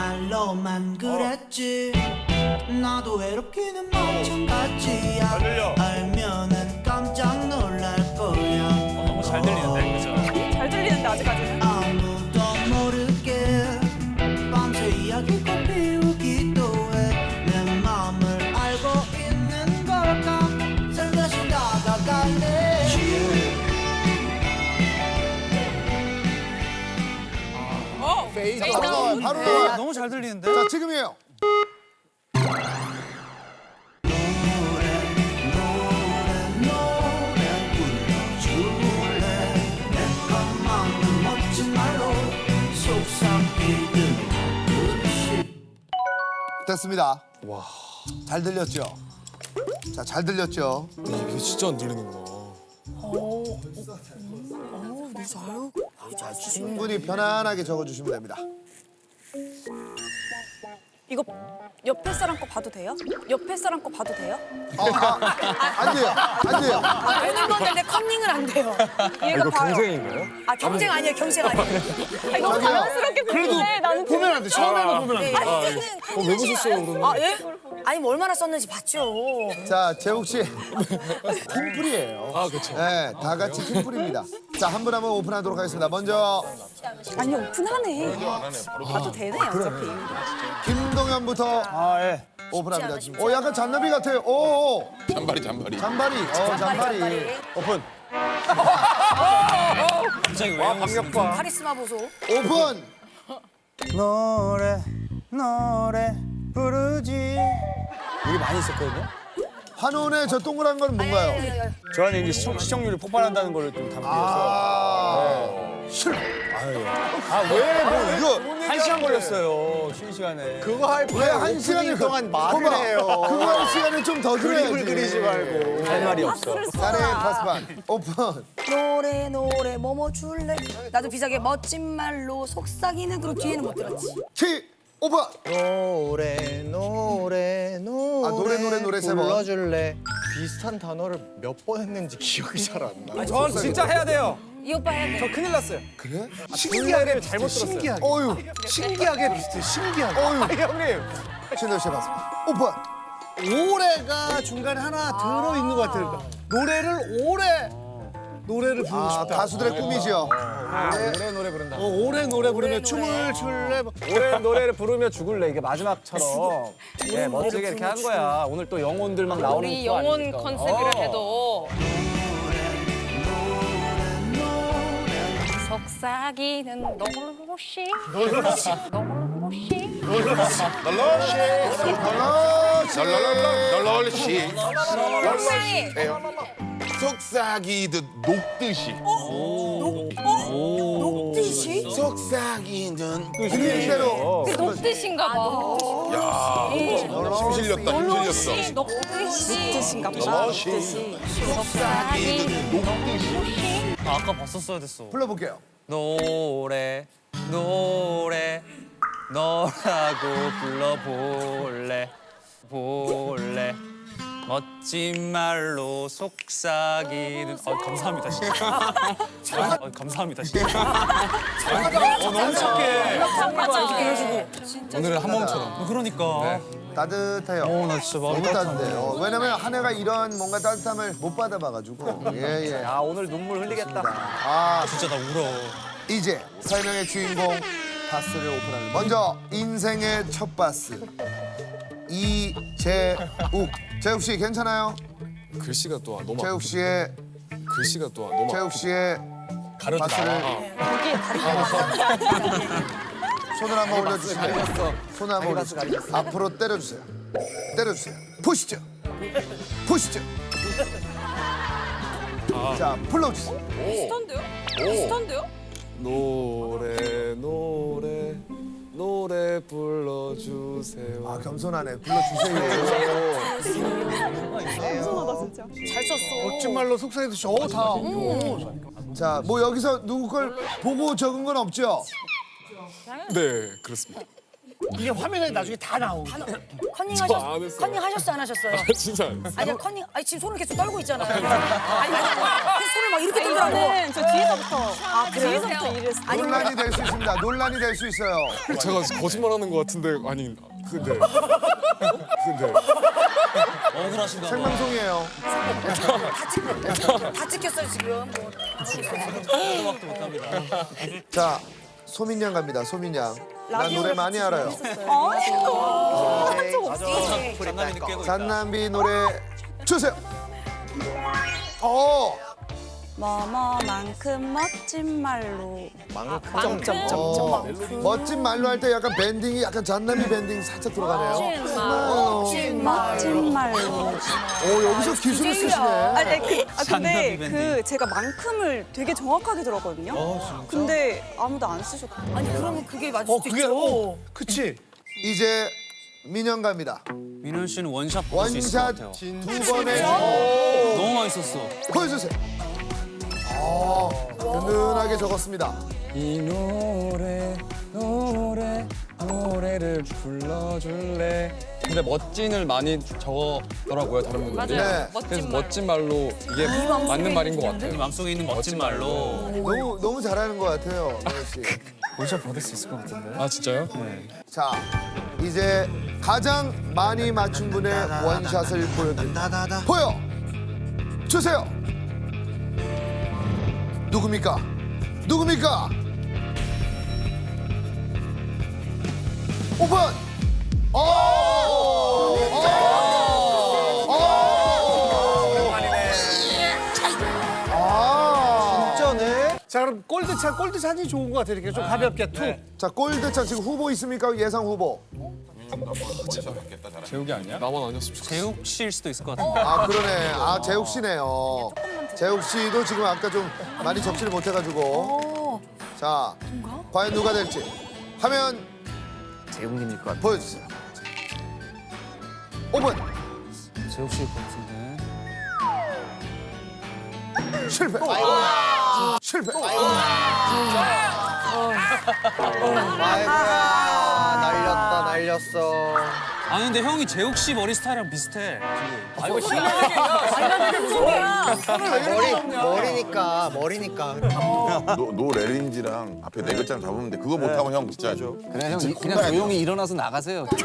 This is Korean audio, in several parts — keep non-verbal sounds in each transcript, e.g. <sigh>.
말로만 그랬지. 나도 외롭기는 마찬가지야. 들려. 알면은 깜짝 놀랄 거야. 너무 잘 들리는데, 바로 너무 잘 들리는데? 자 지금이에요. 됐습니다. 와. 잘 들렸죠? 자, 잘 들렸죠? 이게 진짜 안 들리는구나. 충분히 편안하게 적어주시면 됩니다. 이거 옆에 사람 거 봐도 돼요? 옆에 사람 거 봐도 돼요? 아, 아, 안 돼요. 안 돼요. 아, 되는 건데 컨닝은 안 돼요. 얘가 이거 봐요. 경쟁인가요? 아 경쟁 아니에요, 경쟁 아니에요. 아, 이거 저기요. 자연스럽게 보는데 나는 보면 안 돼. 처음에만 보면 안 돼. 아, 이거는 어, 왜 보셨어요, 그러면? 아 예? 아니 뭐 얼마나 썼는지 봤죠. 자, 재욱 씨. <laughs> 팀플이에요. 아, 그쵸. 네, 다 같이 팀플입니다. 자, 한 분 한 분 오픈하도록 하겠습니다. 먼저 아니 오픈하네. 봐도 되네 어차피. 김동현부터 아, 예. 오픈합니다. 오, 약간 잔나비 같아요. 오, 오. 잔바리 잔바리 잔바리. 어, 잔바리. 오픈. 갑자기 왜? 아, 강력파. 카리스마 보소. 오픈. 노래, 노래 부르지. 여기 많이 있었거든요? 한온의 저 동그란 건 뭔가요? 저 안에 이제 시청, 시청률이 폭발한다는 걸 좀 담기 위해서. 아, 실. 아, 왜? 뭐, 이거 한 시간 걸렸어요. 쉬는 시간에. 그거 할 왜 한 시간을 동안 말을 해요? 그거 한 시간을 좀더 들어야지. 그리지 말고. 할 말이 없어. 나의 파스판 오픈. 노래 노래 뭐뭐 줄래? 나도 비자게 멋진 말로 속삭이는 그룹 뒤에는 못 들었지. 키 오픈. 노래 노래 노래 아, 노래, 노래, 노래 세 번. 불러줄래 비슷한 단어를 몇 번 했는지 기억이 잘 안 나. 전 진짜 해야 돼요. 이 오빠 해야 돼. 저 큰일 났어요. 그래? 신기하게 잘못 들었어요. 신기하게 어유. 신기하게 비슷해 신기하게 어유. 형님. 신도 씨 봤습니다. 오픈. 오래가 중간에 하나 들어 있는 것 같아요 노래를 오래 노래를 부르고 아, 싶다 가수들의 꿈이 죠. 노래 노래 부른다. 어, 오래 노래 부르며 춤을 출래. 노래 노래를 부르며 죽을래. 이게 마지막처럼. 예, 멋지게 이렇게 한 거야. 오늘 또 영혼들 막 나오는 우리 거 영혼 아닙니까? 컨셉으로 어. 해도. 속삭이는 놀로시 놀로시 놀로시 널널시. 널널널널널시 속상이 속삭이듯 녹듯이. 녹 듯이? 속삭이는 들리는 대로. 녹듯인가 봐. 힘 실렸다 힘 실렸어. 녹듯이 뜻인가 보다. 널널시 속삭이는 놀로시 아, 아까 봤었어야 됐어. 불러볼게요. 노래 노래 너라고 불러볼래. 볼래 멋진 말로 속삭이는 어 감사합니다 진짜. 어, 감사합니다 진짜. 어, 너무 착해 오늘은 한 몸처럼. 그러니까. 따뜻해요. 어 나 진짜 마음 너무 따뜻해요. 왜냐면 한 해가 이런 뭔가 따뜻함을 못 받아봐가지고. 예, 예. 아 오늘 눈물 흘리겠다. 아, 진짜 나 울어. 이제 설명의 주인공 바스를 오픈합니다. 먼저 인생의 첫 바스. 이재욱. 재욱 씨 괜찮아요? 글씨가 또 너무 재욱 씨의 글씨가 또 너무 재욱 씨의 가려도 바스를 손을 한번 올려주시고요. 손을 한번 올려주세요. 앞으로 때려주세요. 때려주세요. 보시죠. 보시죠. 자, 불러주세요. 비슷한데요? 비슷한데요? 노래 노 불러주세요. 아, 겸손하네. 불러주세요. 잘 썼어. 멋진 말로 속삭이듯이 어다 자, 뭐 여기서 누구 걸 보고 적은 건 없죠? 네 그렇습니다. 이게 화면에 나중에 다 나오고. 컨닝 저안 하셨 했어요. 컨닝 하셨어 안 하셨어요? 진짜 안 했어요. 아니 컨닝 아니 지금 손을 계속 떨고 있잖아요. 아니 계속 손을 막 이렇게 떨더라고. 저는 저 뒤에서부터 아 그래요? 뒤에서부터 일을 했어요. 아니 논란이 될 수 있습니다. 논란이 될 수 있어요. 제가 거짓말하는 것 같은데 아니 근데 근데 억울하신가 봐. 생방송이에요. 다 찍혔어요 지금. 뭐. 토막도 못합니다. 자, 소민양 갑니다. 소민양. 난 노래 많이 알아요. 어? 있다. 잔남비 노래 주세요. 어, 뭐뭐만큼 멋진 말로 어, 멋진 말로 할 때 약간 밴딩이 약간 잔남비 밴딩 살짝 들어가네요. 멋진 말로 오, 여기서 기술을 쓰시네. 아니 그, 아, 근데 잔나비 밴딩. 그 제가 만큼을 되게 정확하게 들었거든요. 근데 아무도 안 쓰셨고. 아니 그러면 그게 맞을 어 수도 그게 있죠. 어 그치. 이제 민영 갑니다. 민현 씨는 원샷 볼수 있을 것 원샷 같아요. 두 번에 오, 너무 맛있었어. 보여주세요. 어, 든든하게 적었습니다. 이 노래 노래 노래를 불러줄래 근데 멋진을 많이 적었더라고요 다른 분들이 네. 그래서 멋진 말로 이게 맞는 말인 것 같아요 마음속에 있는 멋진 말로. 너무 너무 잘하는 것 같아요, 민영 씨. 원샷 받을 수 있을 것 같은데. 아 진짜요? 자, 이제 가장 많이 맞춘 분의 원샷을 보여드립니다. 보여 주세요. 누굽니까? 누굽니까? 오픈. 오! 오! 오! 아. 진짜네. 자 그럼 골드찬 골드찬이 좋은 것 같아 이렇게 좀 가볍게 툭. 자, 골드찬 지금 후보 있습니까? 예상 후보. 재욱이 아니야? 나만 아니었으면 좋겠어 재욱 씨일 수도 있을 것 같은데. 아 그러네. 아 재욱 씨네요. 재욱 씨도 지금 아까 좀 많이 적지를 못해가지고. 자, 과연 누가 될지 화면 재욱님일 것 같아. 보여주세요. 오픈. 재욱 씨일 것 같은데. 실패. 실패. 날렸다 날렸어. 아니 근데 형이 재욱 씨 머리 스타일이랑 비슷해. 아 이거 머리 머리니까 머리니까. 노, 노 레린지랑 앞에 네 글자 잡으면 돼. 그거 못하면 형 진짜 그냥 형 그냥 조용히 일어나서 나가세요. <laughs>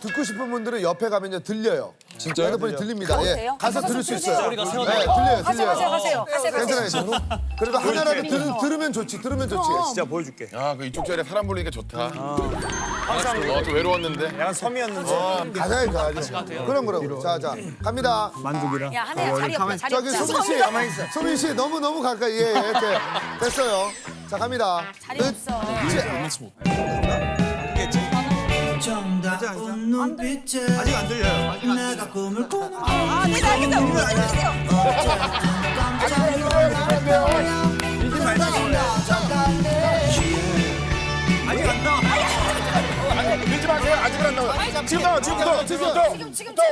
듣고 싶은 분들은 옆에 가면요 들려요. 진짜요? 핸드폰이 들립니다. 예. 돼요? 가서 들을 수 있어요. 소리가 네, 새어나요. 들려요, 가세요 가세요 들려요. 가세요 가세요 가세요. 괜찮아요. 그래도 하나라도 들, 들으면 좋지. 들으면 좋지. 진짜 보여줄게. 야, 그 이쪽 자리에 사람 보니까 좋다. 항상 어, 좀 외로웠는데. 약간 섬이었는데. 가자요, 가야죠. 그럼 그럼. 자, 자, 갑니다. 만두기랑. 야 한혜야 자리 없다 자리 저기 없다. 소민 씨, 소민 씨 너무 너무 가까이 예, 예, 이렇게 됐어요. 자 갑니다. 자리 없어. 정다운 눈빛에 아직 안 들려요. 내가 꿈을 꾸는 아, 네. 알겠어요. 깜짝 놀라면 이게 말지 아직 밀지 마세요. 아직은 안 나와. 지금 나와. 지금부터. 지금부터. 지금 지금 지금.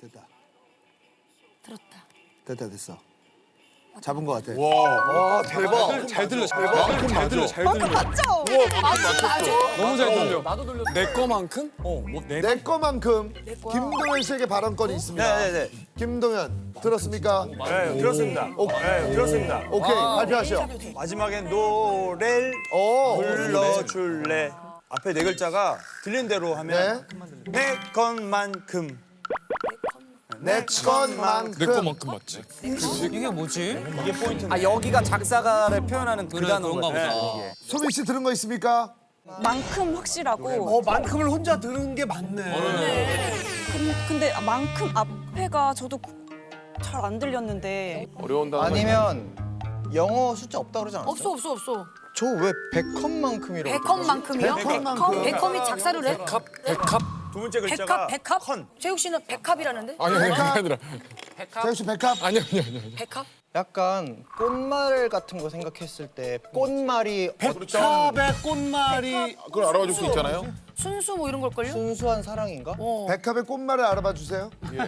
됐다. 들었다. 됐다 됐어. 잡은 것 같아. 와 대박 잘 들려 잘 들려 잘 들려 잘 들려 맞죠? 너무 잘 들려 나도 들려 내 거만큼? 어뭐내 내 거만큼 김동현 씨에게 발언권이 있습니다. 네네네. 김동현 들었습니까? 네 들었습니다. 오, 네 들었습니다. 오케이 발표하시오. 마지막엔 노래를 오, 불러줄래. 앞에 네 글자가 들린 대로 하면 네, 내 것만큼. 내 것만큼. 내 거만큼 맞지? 이게 뭐지? 이게 포인트네. 아 여기가 작사가를 표현하는 그 그래 단어인 그런가 거야. 보다. 소민 씨 들은 거 있습니까? 만큼 확실하고. 어 만큼을 혼자 들은 게 맞네. 근- 근데 만큼 앞에가 저도 잘 안 들렸는데 어려운 단어 아니면 영어 숫자 없다 그러지 않았어? 없어 없어 없어. 저 왜 백컴만큼이라고? 백컴만큼이요? 백컴만큼. 백컴이 작사를 해? 백합 백합 두 번째 백합 글자가 백합? 컨. 재욱 씨는 백합이라는데? 아니 아니 그게 아니라 재욱 씨 백합? 아니 아니 아니 아니. 백합? 약간 꽃말 같은 거 생각했을 때 꽃말이 어떤 백합의 꽃말이 그걸 알아봐 줄 수 있잖아요. 순수 뭐 이런 걸걸요? 순수한 사랑인가? 백합의 꽃말을 알아봐 주세요. 네.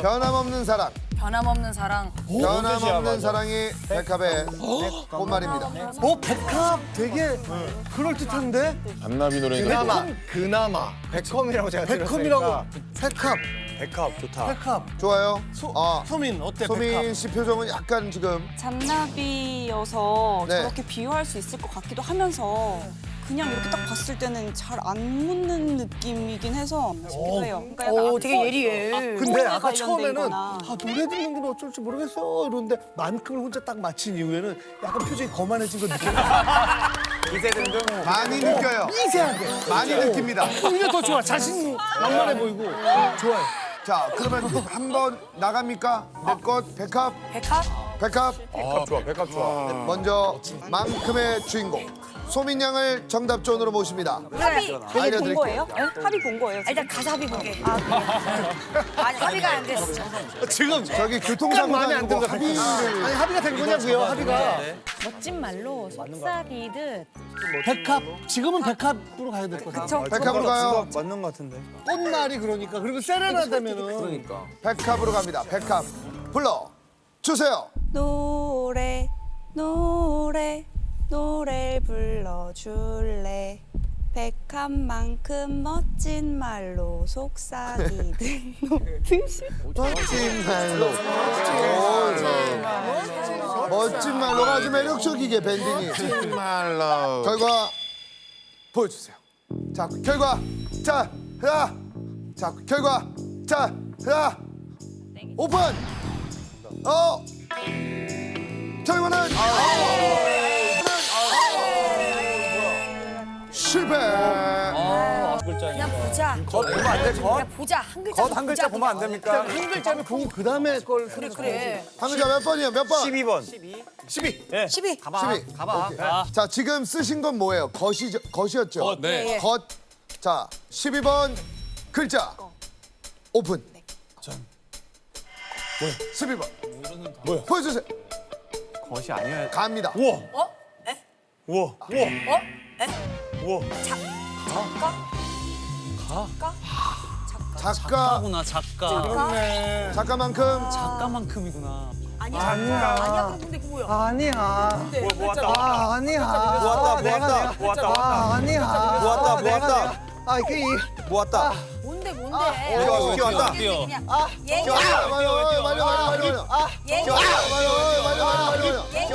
변함없는 사랑. 변함없는 사랑. 변함없는 사랑이 백합의 꽃말입니다. 어 백합 되게 그럴 듯한데 안나비 노래인가? 그나마 그나마 백컴이라고 제가 백합이라고 백합 백합 좋다. 백합 좋아요. 아, 소민 어때 백합 소민 씨 표정은 약간 지금 잔나비여서 네. 저렇게 비유할 수 있을 것 같기도 하면서 그냥 이렇게 딱 봤을 때는 잘 안 묻는 느낌이긴 해서 싶기도 해요. 그러니까 약간 오 되게 예리해. 근데 꽃에 아까 관련된 처음에는 거나. 아 노래 듣는 건 어쩔지 모르겠어 이러는데 만큼을 혼자 딱 맞힌 이후에는 약간 표정이 거만해진 거 느껴요 <laughs> 이세 등등. 많이 느껴요. 미세하게 많이 느낍니다. 오히려 더 좋아 자신 만만해 보이고 좋아요 자, 그러면 한 번 나갑니까? 내 것 백합, 백합? 백합. 백합 좋아 백합 좋아. 먼저 만큼의 주인공 소민 양을 정답존으로 모십니다. 합의 되게 본 알려드릴게요. 거예요? 네? 합의 본 거예요? 아, 일단 가사 합의 보게. 아니 합의가 안 됐어. 지금 저기 약간 교통사고 마음에 안 나고 든다 합의를 아니 합의가 된 거냐고요 합의가 멋진 말로 속삭이듯 백합 지금은 백합으로 가야 될 것 같아요 백합으로 가요. 맞는 것 같은데. 꽃말이 그러니까 그리고 세레나다면은 그러니까. 백합으로 갑니다. 백합 불러 주세요. 노래 노래 노래 불러줄래 백합만큼 멋진 말로 속삭이듯 멋진 말로. 오, 멋진 말로가 아주 매력적이게 밴딩이. 정말로. 결과 보여주세요. 자, 결과. 자, 흐아. 자, 결과. 자, 흐아. 오픈. 어. 결과는 실패. 아, 그냥 보자. 겉 보면 안 돼, 겉? 그냥 보자. 한 글자. 겉 한 글자 보면 안 됩니까? 한 글자를 보고 그 다음에 걸 그래 그래. 한 글자 몇 번이요? 몇 번? 12번. 12. 12. 가봐. 12. 가봐. 오케이. 자, 지금 쓰신 건 뭐예요? 겉이 겉이었죠? 네. 예. 겉. 자, 12번 글자. 오픈. 뭐야? 12번. 뭐야? 보여주세요. 겉이 아니야. 갑니다. 우와. 어? 에? 우와. 우와. 어? 에? 우와. 작가? 작가? 작가, 작가구나 작가. 작가? 작가만큼 작가만큼이구나. 아니야. 아니야. 근데 그 뭐야? 아니야 근데 모았다. 아 아니야 모았다, 내가 모았다, 내가 모았다, 아 모았다. 아니야 모았다, 내가, 모았다. 내가. 아이 모았다. 뭔데 뭔데? 뛰어, 뛰어, 그냥, 뛰어. 그냥. 아, 얘 뛰어, 빨리, 빨리, 빨리, 빨리, 빨리. 얘 빨리, 빨리, 빨리, 빨리, 빨리. 얘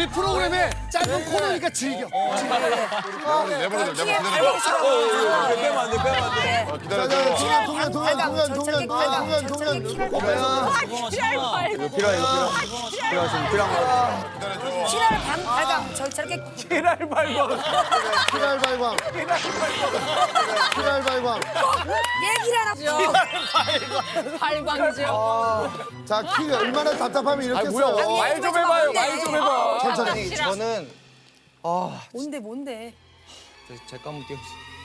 우리 프로그램에 짧은 코너니까 즐겨. 내버려둬, 내버려둬. 빼면 안 돼, 빼면 안 돼. 기다려줘. 동현, 동현, 동현, 동현, 동현, 동현, 동현. 오빠야. 아, 키랄 말고. 이거 필요해, 이거 필요해. 필요해, 지금 필요한 거. 기다려줘. 키랄 반 저 저렇게 피랄 발광. 피랄 발광. 피랄 발광. 얘기를 하나. 발광이죠. 자, 키가 얼마나 답답하면 이렇게 써요. 말 좀 해봐요, 말 좀 해봐. 천천히. 아니 저는 아 뭔데 뭔데? 제가 한번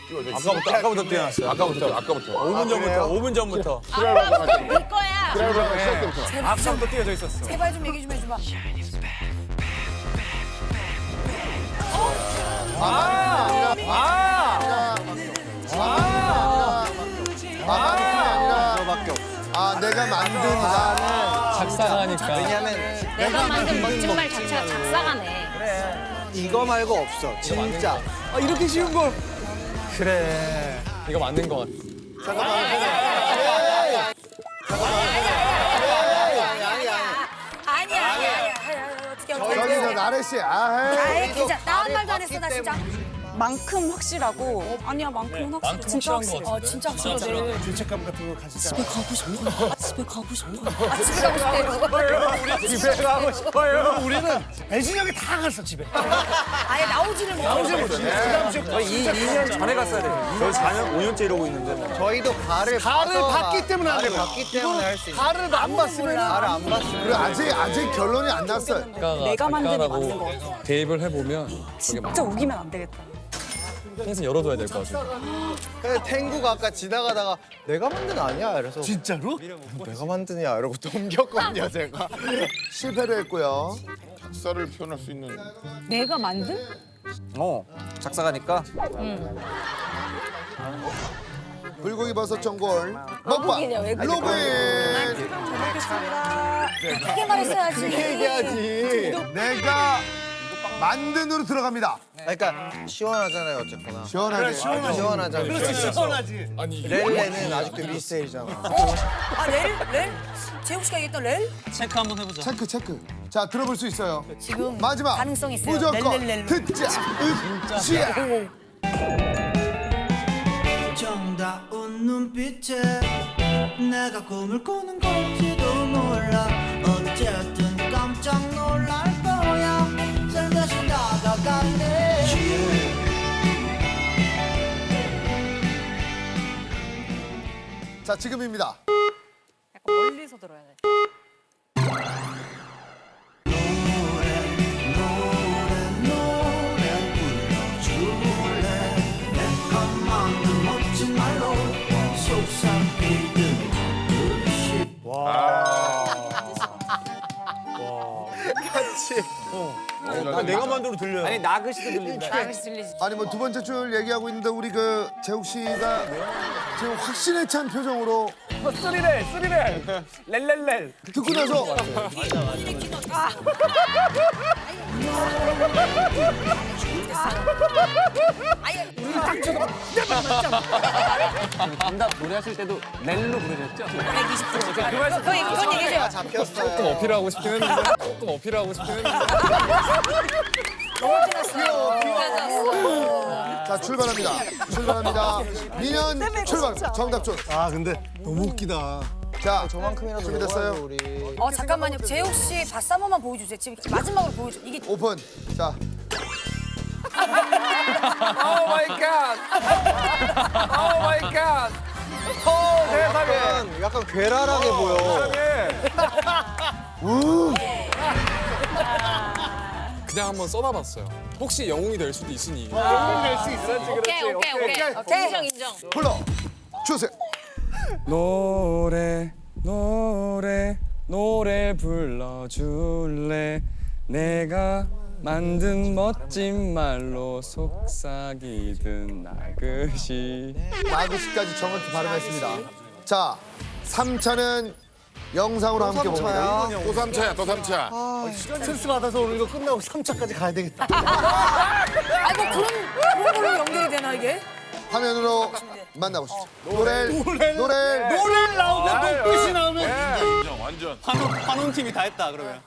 띄워주세요 아까부터, 아까부터 뛰어났어요. 아까부터 아까부터. 5분 전부터, 5분 전부터. 네 거야. 아까부터 뛰어져 있었어. 제발 좀 얘기 좀 해줘봐. 아! 만만큼이 아니라 아 내가 만든 나 작사가니까. 왜냐면 내가 만든 멋진 말 자체가 작사가네. 이거 말고 없어 진짜 아 이렇게 쉬운 걸 그래. 이거 맞는 것 같아. 아니야 아니야 나래 씨. 아, 아이. 진짜 나한 말도 안 했어 나 진짜. 만큼 확실하고. 아니야 만큼은 확실해. 만큼 진짜 확실한 것 확실해. 어 진짜 확실하네. 죄책감 같은 거 가지자. 집에 가고 싶어. 아, <laughs> 집에 가고 싶어 아 집에 가고 싶대. 집에 가고 싶어요. 우리는 배진영이 다 갔어 집에. 아예 나오지를 못해. 저희 2년 전에 갔어야 돼. 저희 4년, 5년째 이러고 있는데. 저희도 가를 가를 봐서 봤기 때문에 안 가를 거야. 봤기 때문에 할 수 있는 가를 안 봤으면 가를 안 봤으면 그리고 아직 아직 결론이 안 났어요. 내가 만든 게 맞는 거 같아. 대입을 해보면 진짜 우기면 안 되겠다 항상 열어둬야 될 것 같아요. 근데 탱구가 아까 지나가다가 내가 만든 아니야 이래서 진짜로? 내가 만드냐 이러고 넘겼거든요 제가 실패를 했고요. 작사를 표현할 수 있는 내가 만든? 어 작사가니까 불고기 버섯 전골 먹방 외국인이야, 외국인. 로빈. 잘 먹겠습니다. 크게 말했어야지. 얘기하지 내가 만든으로 들어갑니다. 그러니까 시원하잖아요 어쨌거나 시원하게. 시원하잖아요 시원하지. 아니 렐레는 아직도 미스테리잖아 아 렐? 렐? 재욱 씨가 얘기했던 렐? 체크 한번 해보자. 체크 체크. 자 들어볼 수 있어요. 지금 마지막 가능성 있어요. 무조건 렐렐렐. 듣자. 으쌰. 정다운 눈빛에 내가 꿈을 꾸는 건지도 몰라 어쨌든 깜짝 놀랄 거야 자 지금입니다. 멀리서 들어야 돼. 내 것만은 멋진 말로 속삭이듯 그릇이 아, 내가 만들어 들려요. 아니 나그시도 들린다 들리지. 아니 뭐 두 번째 줄 얘기하고 있는데 우리 그 재욱 씨가 지금 확신에 찬 표정으로 쓰리렐 쓰리렐 렐렐렐. 듣고 나서 <laughs> 정답 노래하실 때도 렐로 부르셨죠? 120%. 그건, 그건 얘기해줘요. 잡혔어 조금 어필하고 싶긴 했는데 조금 어필하고 싶긴 했는데 자 출발합니다. 출발합니다. 민현 출발. 정답 줄. 아 근데 너무 웃기다. 자 저만큼이라도 준비됐어요? 어 잠깐만요. 재욱 씨 바스 한 번만 보여주세요. 지금 마지막으로 보여줘. 이게 오픈. 자 오 마이 갓! 오 마이 갓! 오 세상에! 약간, 약간 괴랄하게 보여 그냥 한번 써놔봤어요. 혹시 영웅이 될 수도 있으니. 오케이 오케이 오케이. 오케이. 인정 인정. 불러 주세요. 노래 노래 노래 불러줄래 내가 만든 멋진 말로 속삭이든 나그시 나그시까지 정확히 발음했습니다. 자 3차는 영상으로 함께 봅니다. 또 삼차야 또 삼차. 스트레스 받아서 오늘 이거 끝나고 3차까지 가야 되겠다. 아이고 그런 그런 걸로 연결이 되나 이게? 화면으로 만나보시죠. 노래 노래 노래 나오고 눈빛이 나오면 완전 완전. 환원, 환원 팀이 다 했다 그러면.